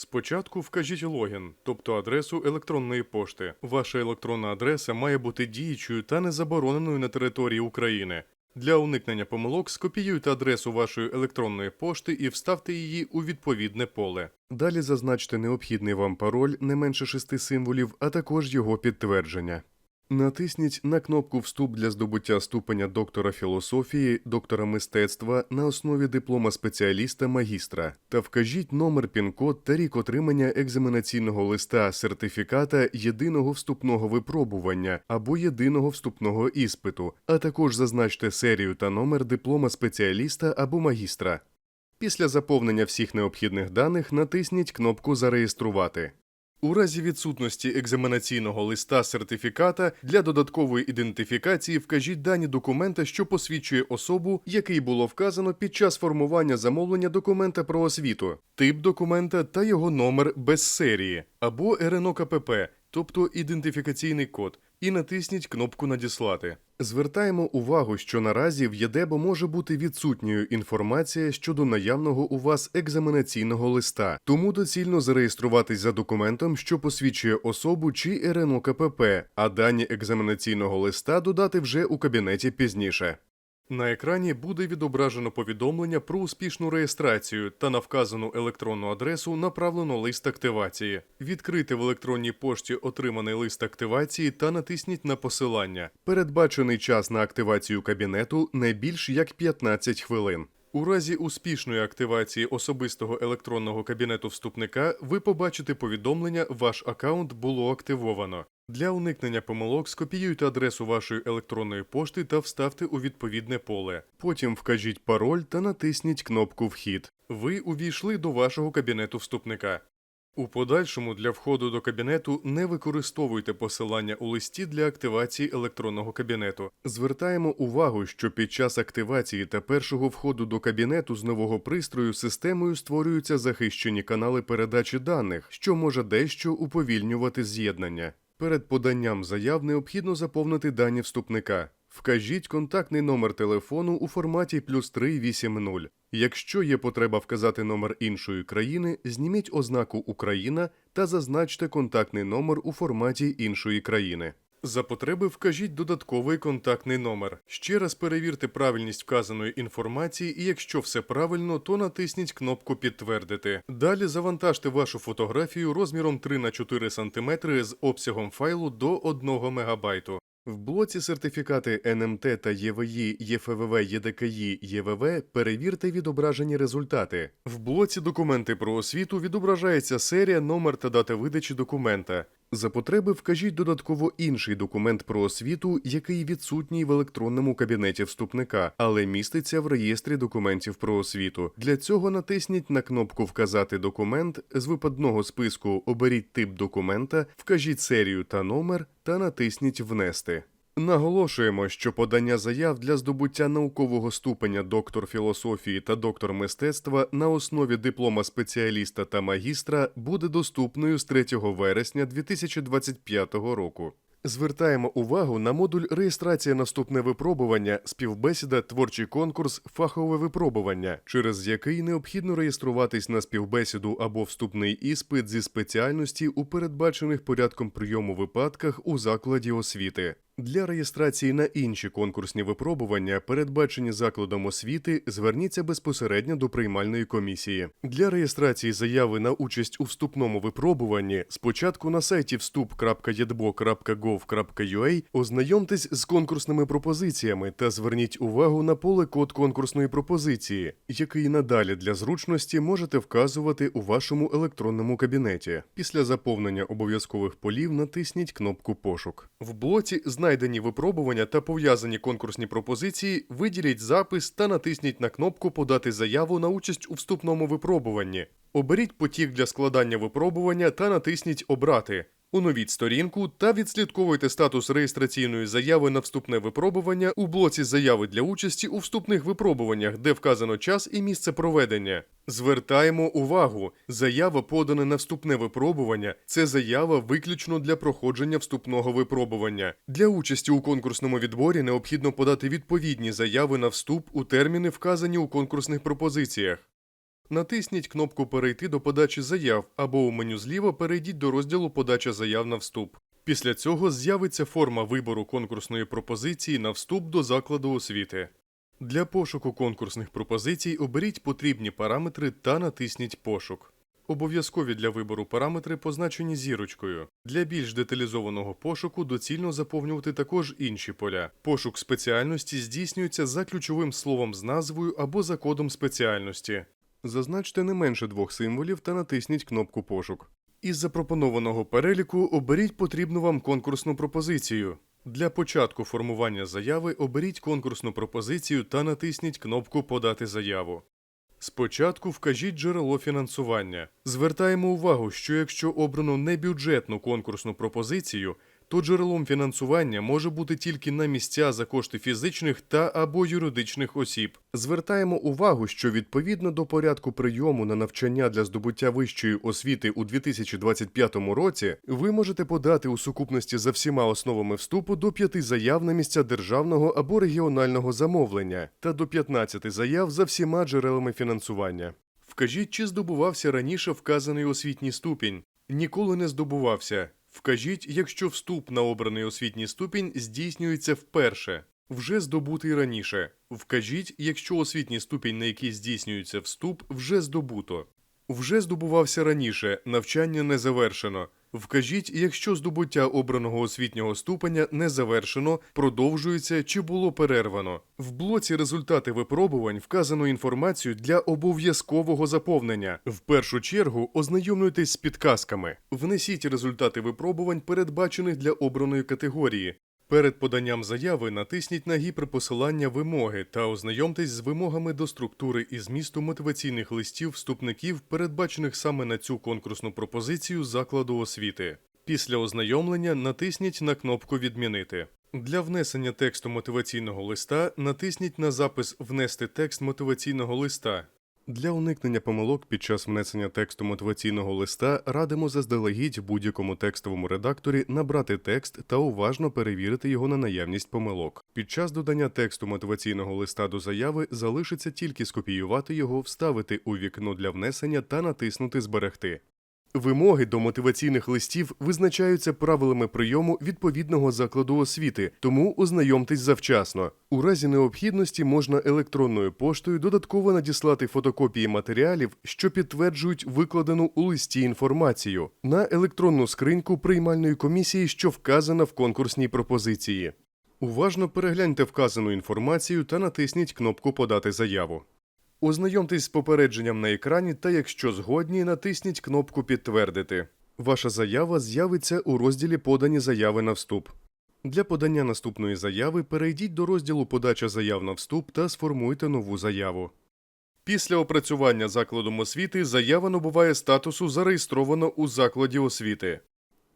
Спочатку вкажіть логін, тобто адресу електронної пошти. Ваша електронна адреса має бути діючою та не забороненою на території України. Для уникнення помилок скопіюйте адресу вашої електронної пошти і вставте її у відповідне поле. Далі зазначте необхідний вам пароль не менше шести символів, а також його підтвердження. Натисніть на кнопку Вступ для здобуття ступеня доктора філософії, доктора мистецтва на основі диплома спеціаліста магістра та вкажіть номер пін-код та рік отримання екзаменаційного листа сертифіката єдиного вступного випробування або єдиного вступного іспиту, а також зазначте серію та номер диплома спеціаліста або магістра. Після заповнення всіх необхідних даних натисніть кнопку Зареєструвати. У разі відсутності екзаменаційного листа сертифіката для додаткової ідентифікації вкажіть дані документа, що посвідчує особу, який було вказано під час формування замовлення документа про освіту, тип документа та його номер без серії або РНО КПП, тобто ідентифікаційний код, і натисніть кнопку Надіслати. Звертаємо увагу, що наразі в ЄДЕБО може бути відсутньою інформація щодо наявного у вас екзаменаційного листа, тому доцільно зареєструватись за документом, що посвідчує особу чи РНО КПП, а дані екзаменаційного листа додати вже у кабінеті пізніше. На екрані буде відображено повідомлення про успішну реєстрацію та на вказану електронну адресу направлено лист активації. Відкрийте в електронній пошті отриманий лист активації та натисніть на посилання. Передбачений час на активацію кабінету не більш як 15 хвилин. У разі успішної активації особистого електронного кабінету вступника ви побачите повідомлення «Ваш аккаунт було активовано». Для уникнення помилок скопіюйте адресу вашої електронної пошти та вставте у відповідне поле. Потім вкажіть пароль та натисніть кнопку Вхід. Ви увійшли до вашого кабінету вступника. У подальшому для входу до кабінету не використовуйте посилання у листі для активації електронного кабінету. Звертаємо увагу, що під час активації та першого входу до кабінету з нового пристрою системою створюються захищені канали передачі даних, що може дещо уповільнювати з'єднання. Перед поданням заяв необхідно заповнити дані вступника. Вкажіть контактний номер телефону у форматі плюс 380. Якщо є потреба вказати номер іншої країни, зніміть ознаку Україна та зазначте контактний номер у форматі іншої країни. За потреби вкажіть додатковий контактний номер. Ще раз перевірте правильність вказаної інформації, і якщо все правильно, то натисніть кнопку Підтвердити. Далі завантажте вашу фотографію розміром 3 на 4 см з обсягом файлу до 1 МБ. В блоці сертифікати НМТ та ЄВІ, ЄФВВ, ЄДКІ, ЄВВ перевірте відображені результати. В блоці Документи про освіту відображається серія, номер та дата видачі документа. За потреби вкажіть додатково інший документ про освіту, який відсутній в електронному кабінеті вступника, але міститься в реєстрі документів про освіту. Для цього натисніть на кнопку Вказати документ з випадного списку Оберіть тип документа, вкажіть серію та номер та натисніть Внести. Наголошуємо, що подання заяв для здобуття наукового ступеня доктор філософії та доктор мистецтва на основі диплома спеціаліста та магістра буде доступною з 3 вересня 2025 року. Звертаємо увагу на модуль реєстрація наступне випробування, співбесіда, творчий конкурс, фахове випробування, через який необхідно реєструватись на співбесіду або вступний іспит зі спеціальності у передбачених порядком прийому випадках у закладі освіти. Для реєстрації на інші конкурсні випробування, передбачені закладом освіти, зверніться безпосередньо до приймальної комісії. Для реєстрації заяви на участь у вступному випробуванні спочатку на сайті вступ.едбо.gov.ua ознайомтесь з конкурсними пропозиціями та зверніть увагу на поле код конкурсної пропозиції, який надалі для зручності можете вказувати у вашому електронному кабінеті. Після заповнення обов'язкових полів натисніть кнопку Пошук. В блоці Знайдені випробування та пов'язані конкурсні пропозиції виділіть запис та натисніть на кнопку Подати заяву на участь у вступному випробуванні. Оберіть потік для складання випробування та натисніть Обрати. Оновіть сторінку та відслідковуйте статус реєстраційної заяви на вступне випробування у блоці заяви для участі у вступних випробуваннях, де вказано час і місце проведення. Звертаємо увагу, заява подана на вступне випробування це заява виключно для проходження вступного випробування. Для участі у конкурсному відборі необхідно подати відповідні заяви на вступ у терміни, вказані у конкурсних пропозиціях. Натисніть кнопку Перейти до подачі заяв або у меню зліва перейдіть до розділу Подача заяв на вступ. Після цього з'явиться форма вибору конкурсної пропозиції на вступ до закладу освіти. Для пошуку конкурсних пропозицій оберіть потрібні параметри та натисніть Пошук. Обов'язкові для вибору параметри позначені зірочкою. Для більш деталізованого пошуку доцільно заповнювати також інші поля. Пошук спеціальності здійснюється за ключовим словом з назвою або за кодом спеціальності. Зазначте не менше двох символів та натисніть кнопку Пошук. Із запропонованого переліку оберіть потрібну вам конкурсну пропозицію. Для початку формування заяви оберіть конкурсну пропозицію та натисніть кнопку Подати заяву. Спочатку вкажіть джерело фінансування. Звертаємо увагу, що якщо обрано небюджетну конкурсну пропозицію, то джерелом фінансування може бути тільки на місця за кошти фізичних та або юридичних осіб. Звертаємо увагу, що відповідно до порядку прийому на навчання для здобуття вищої освіти у 2025 році ви можете подати у сукупності за всіма основами вступу до 5 заяв на місця державного або регіонального замовлення та до 15 заяв за всіма джерелами фінансування. Вкажіть, чи здобувався раніше вказаний освітній ступінь. Ніколи не здобувався. Вкажіть, якщо вступ на обраний освітній ступінь здійснюється вперше, вже здобутий раніше. Вкажіть, якщо освітній ступінь, на який здійснюється вступ, вже здобуто. Вже здобувався раніше, навчання не завершено. Вкажіть, якщо здобуття обраного освітнього ступеня не завершено, продовжується чи було перервано. В блоці результати випробувань вказано інформацію для обов'язкового заповнення. В першу чергу ознайомлюйтесь з підказками. Внесіть результати випробувань, передбачених для обраної категорії. Перед поданням заяви натисніть на гіперпосилання вимоги та ознайомтесь з вимогами до структури і змісту мотиваційних листів вступників, передбачених саме на цю конкурсну пропозицію закладу освіти. Після ознайомлення натисніть на кнопку Відмінити. Для внесення тексту мотиваційного листа натисніть на запис Внести текст мотиваційного листа. Для уникнення помилок під час внесення тексту мотиваційного листа радимо заздалегідь будь-якому текстовому редакторі набрати текст та уважно перевірити його на наявність помилок. Під час додання тексту мотиваційного листа до заяви залишиться тільки скопіювати його, вставити у вікно для внесення та натиснути Зберегти. Вимоги до мотиваційних листів визначаються правилами прийому відповідного закладу освіти, тому ознайомтесь завчасно. У разі необхідності можна електронною поштою додатково надіслати фотокопії матеріалів, що підтверджують викладену у листі інформацію, на електронну скриньку приймальної комісії, що вказана в конкурсній пропозиції. Уважно перегляньте вказану інформацію та натисніть кнопку Подати заяву. Ознайомтесь з попередженням на екрані та, якщо згодні, натисніть кнопку Підтвердити. Ваша заява з'явиться у розділі Подані заяви на вступ. Для подання наступної заяви перейдіть до розділу Подача заяв на вступ та сформуйте нову заяву. Після опрацювання закладом освіти заява набуває статусу зареєстровано у закладі освіти.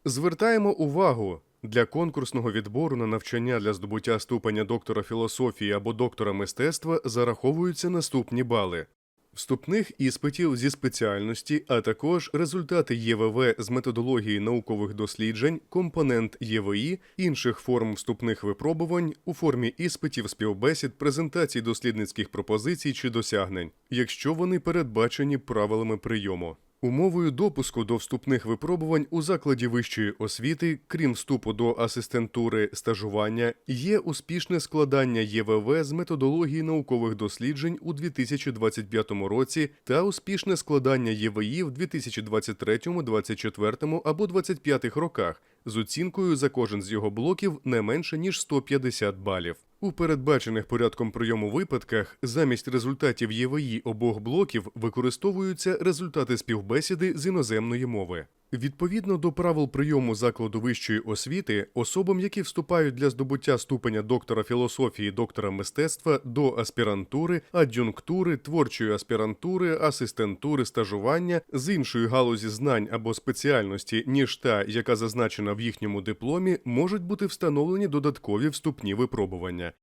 Звертаємо увагу. Для конкурсного відбору на навчання для здобуття ступеня доктора філософії або доктора мистецтва зараховуються наступні бали. Вступних іспитів зі спеціальності, а також результати ЄВВ з методології наукових досліджень, компонент ЄВІ, інших форм вступних випробувань у формі іспитів, співбесід, презентацій дослідницьких пропозицій чи досягнень, якщо вони передбачені правилами прийому. Умовою допуску до вступних випробувань у закладі вищої освіти, крім вступу до асистентури стажування, є успішне складання ЄВВ з методології наукових досліджень у 2025 році та успішне складання ЄВІ в 2023, 2024 або 2025 роках з оцінкою за кожен з його блоків не менше ніж 150 балів. У передбачених порядком прийому випадках замість результатів ЄВІ обох блоків використовуються результати співбесіди з іноземної мови. Відповідно до правил прийому закладу вищої освіти, особам, які вступають для здобуття ступеня доктора філософії, доктора мистецтва до аспірантури, ад'юнктури, творчої аспірантури, асистентури, стажування з іншої галузі знань або спеціальності, ніж та, яка зазначена в їхньому дипломі, можуть бути встановлені додаткові вступні випробування.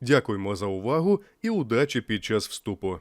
Дякуємо за увагу і удачі під час вступу.